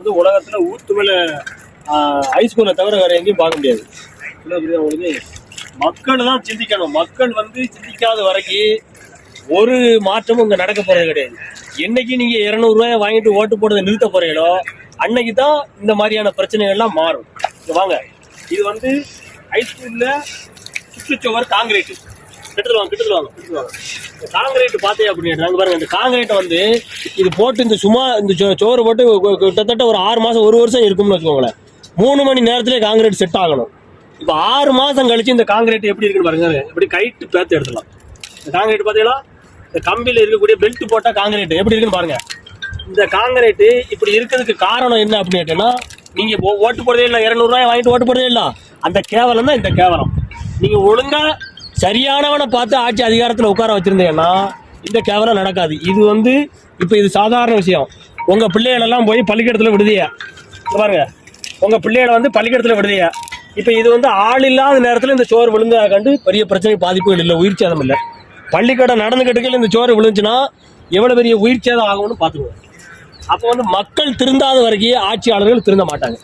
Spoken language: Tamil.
வந்து உலகத்துல ஊத்து மேல ஹைஸ்கூலை தவிர வேற எங்கேயும் பார்க்க முடியாது. உங்களுக்கு? மக்கள் தான் சிந்திக்கணும். மக்கள் வந்து சிந்திக்காத வரைக்கும் ஒரு மாற்றமும் இங்கே நடக்க போறது கிடையாது. என்னைக்கு நீங்க 200 ரூபாயை வாங்கிட்டு ஓட்டு போடுறதை நிறுத்த போறீங்களோ அன்னைக்கு தான் இந்த மாதிரியான பிரச்சனைகள்லாம் மாறும். வாங்க. இது வந்து ஹைஸ்கூல்ல சுற்றுச்சுவர் காங்கிரீட் கிட்டத்துல வாங்க கிட்டத்துல வாங்க கிட்டத்துல வாங்க. காங்கிரீட் பார்த்தே அப்படின்னு நாங்க பாருங்க இந்த காங்கிரீட்டை வந்து இது போட்டு இந்த சும்மா இந்த சோ- சோறு போட்டு கிட்டத்தட்ட ஒரு ஆறு மாதம் ஒரு வருஷம் இருக்கும்னு வச்சுக்கோங்களேன். மூணு மணி நேரத்திலே காங்கிரீட் செட் ஆகணும். இப்போ ஆறு மாதம் கழிச்சு இந்த காங்கிரீட் எப்படி இருக்குன்னு பாருங்க. இப்படி கைட்டு பேத்து எடுத்துடலாம். இந்த காங்கிரீட் பார்த்தீங்களா இந்த கம்பியில் இருக்கக்கூடிய பெல்ட் போட்டால் காங்கிரீட். எப்படி இருக்குன்னு பாருங்க. இந்த காங்கிரீட்டு இப்படி இருக்கிறதுக்கு காரணம் என்ன அப்படின்னு கேட்டீங்கன்னா நீங்கள் ஓட்டு போடுறதே இல்லை இரநூறுவாய் வாங்கிட்டு ஓட்டு போடுறதே இல்லை. அந்த கேவலம் தான் இந்த கேவலம். நீங்கள் ஒழுங்காக சரியானவனை பார்த்து ஆட்சி அதிகாரத்தில் உட்கார வச்சுருந்தீங்கன்னா இந்த கேவலம் நடக்காது. இது வந்து இப்போ இது சாதாரண விஷயம். உங்கள் பிள்ளைகளெல்லாம் போய் பள்ளிக்கூடத்தில் விடுதியா? பாருங்கள் பாருங்க. உங்க பிள்ளைகளை வந்து பள்ளிக்கூடத்தில் விடுதியா? இப்போ இது வந்து ஆள் இல்லாத நேரத்தில் இந்த சோறு விழுந்தா கண்டு பெரிய பிரச்சனை பாதிப்புகள் இல்லை. உயிர் சேதம் இல்லை. பள்ளிக்கூடம் நடந்துக்கிட்டு இந்த சோறு விழுந்துச்சுன்னா எவ்வளோ பெரிய உயிர் சேதம் ஆகும்னு பார்த்துக்குவோம் அப்போ வந்து மக்கள் திருந்தாத வரைக்கும் ஆட்சியாளர்கள் திருந்த மாட்டாங்க.